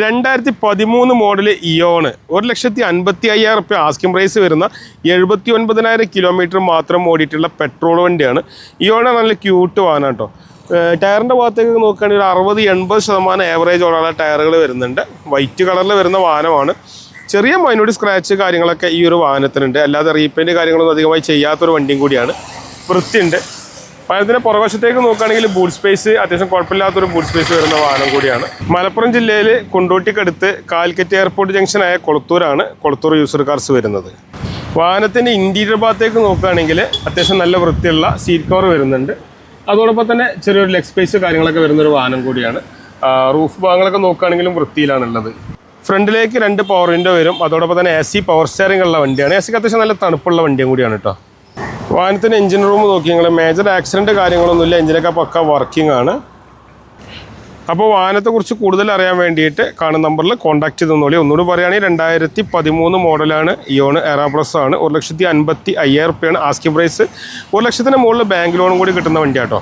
രണ്ടായിരത്തി പതിമൂന്ന് model Eon. ഒരു ലക്ഷത്തി അൻപത്തി അയ്യായിരം റുപ്യ ആസ്കിംഗ് പ്രൈസ് വരുന്ന എഴുപത്തി ഒൻപതിനായിരം കിലോമീറ്റർ മാത്രം ഓടിയിട്ടുള്ള പെട്രോൾ വണ്ടിയാണ്. ഇയോണ നല്ല ക്യൂട്ട് വാഹനം കേട്ടോ. ടയറിന്റെ ഭാഗത്തേക്ക് നോക്കുകയാണെങ്കിൽ ഒരു അറുപത് എൺപത് ശതമാനം ആവറേജ് ഓടാനുള്ള ടയറുകൾ വരുന്നുണ്ട്. വൈറ്റ് കളറിൽ വരുന്ന വാഹനമാണ്. ചെറിയ മൈനോടി സ്ക്രാച്ച് കാര്യങ്ങളൊക്കെ ഈ ഒരു വാഹനത്തിനുണ്ട്. അല്ലാതെ റീപെയിന്റ് കാര്യങ്ങളൊന്നും അധികമായി ചെയ്യാത്തൊരു വണ്ടിയും കൂടിയാണ്. വൃത്തിയുണ്ട്. വാഹനത്തിന്റെ പുറവശത്തേക്ക് നോക്കുകയാണെങ്കിൽ ബൂട്ട് സ്പേസ് അത്യാവശ്യം കുഴപ്പമില്ലാത്തൊരു ബൂട്ട് സ്പേസ് വരുന്ന വാഹനം കൂടിയാണ്. മലപ്പുറം ജില്ലയിൽ കൊണ്ടോട്ടിക്കടുത്ത് കാൽക്കറ്റ് എയർപോർട്ട് ജംഗ്ഷനായ കൊളത്തൂരാണ് കൊളത്തൂർ യൂസർ കാർസ് വരുന്നത്. വാഹനത്തിന്റെ ഇന്റീരിയർ ഭാഗത്തേക്ക് നോക്കുകയാണെങ്കിൽ അത്യാവശ്യം നല്ല വൃത്തിയുള്ള സീറ്റ് കവർ വരുന്നുണ്ട്. അതോടൊപ്പം തന്നെ ചെറിയൊരു ലെഗ് സ്പേസ് കാര്യങ്ങളൊക്കെ വരുന്ന ഒരു വാഹനം കൂടിയാണ്. റൂഫ് ഭാഗങ്ങളൊക്കെ നോക്കുകയാണെങ്കിലും വൃത്തിയിലാണുള്ളത്. ഫ്രണ്ടിലേക്ക് രണ്ട് പവർ വിൻഡോ വരും. അതോടൊപ്പം തന്നെ എ സി പവർ സ്റ്റിയറിംഗ് ഉള്ള വണ്ടിയാണ്. എ സിക്ക് അത്യാവശ്യം നല്ല തണുപ്പുള്ള വണ്ടിയും കൂടിയാണ് കേട്ടോ. വാഹനത്തിന് എഞ്ചിൻ റൂം നോക്കി നിങ്ങൾ മേജർ ആക്സിഡന്റ് കാര്യങ്ങളൊന്നുമില്ല എഞ്ചിനൊക്കെ പക്ക വർക്കിംഗ് ആണ്. അപ്പോൾ വാഹനത്തെക്കുറിച്ച് കൂടുതൽ അറിയാൻ വേണ്ടിയിട്ട് കാണുന്ന നമ്പറിൽ കോൺടാക്ട് ചെയ്ത് തന്നോളി ഒന്നുകൂടി പറയുകയാണെങ്കിൽ രണ്ടായിരത്തി പതിമൂന്ന് മോഡലാണ് ഇയോൺ എറാ പ്ലസ് ആണ്. ഒരു ലക്ഷത്തി അൻപത്തി അയ്യായിരം റുപ്യാണ് ആസ്കി പ്രൈസ് ഒരു ലക്ഷത്തിന് മുകളിൽ ബാങ്ക് ലോണും കൂടി കിട്ടുന്ന വണ്ടിയാട്ടോ.